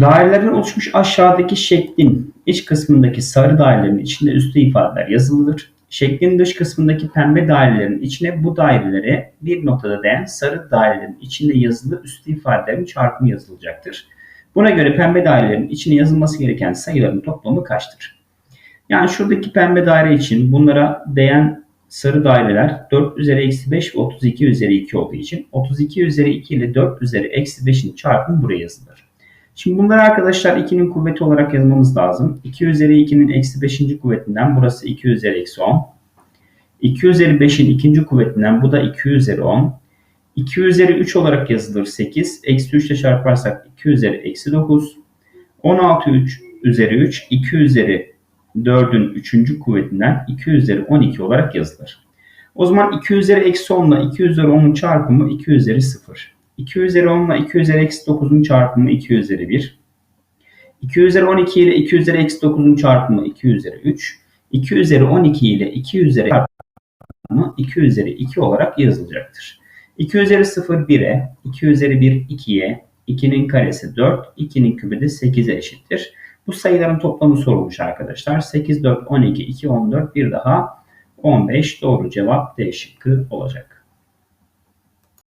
Dairelerin oluşmuş aşağıdaki şeklin iç kısmındaki sarı dairelerin içinde üslü ifadeler yazılıdır. Şeklin dış kısmındaki pembe dairelerin içine bu dairelere bir noktada değen sarı dairelerin içinde yazılı üslü ifadelerin çarpımı yazılacaktır. Buna göre pembe dairelerin içine yazılması gereken sayıların toplamı kaçtır? Yani şuradaki pembe daire için bunlara değen sarı daireler 4 üzeri eksi 5 ve 32 üzeri 2 olduğu için 32 üzeri 2 ile 4 üzeri eksi 5'in çarpımı buraya yazılır. Şimdi bunları arkadaşlar 2'nin kuvveti olarak yazmamız lazım. 2 üzeri 2'nin eksi 5. kuvvetinden burası 2 üzeri eksi 10. 2 üzeri 5'in ikinci kuvvetinden bu da 2 üzeri 10. 2 üzeri 3 olarak yazılır 8. Eksi 3 ile çarparsak 2 üzeri eksi 9. 16 3 üzeri 3. 2 üzeri 4'ün 3. kuvvetinden 2 üzeri 12 olarak yazılır. O zaman 2 üzeri eksi 10 ile 2 üzeri 10'un çarpımı 2 üzeri 0. 2 üzeri 10 ile 2 üzeri eksi 9'un çarpımı 2 üzeri 1. 2 üzeri 12 ile 2 üzeri eksi 9'un çarpımı 2 üzeri 3. 2 üzeri 12 ile 2 üzeri çarpımı 2 üzeri 2 olarak yazılacaktır. 2 üzeri 0 1'e, 2 üzeri 1 2'ye, 2'nin karesi 4, 2'nin kübü de 8'e eşittir. Bu sayıların toplamı sorulmuş arkadaşlar. 8, 4, 12, 2, 14, bir daha 15 doğru cevap D şıkkı olacak.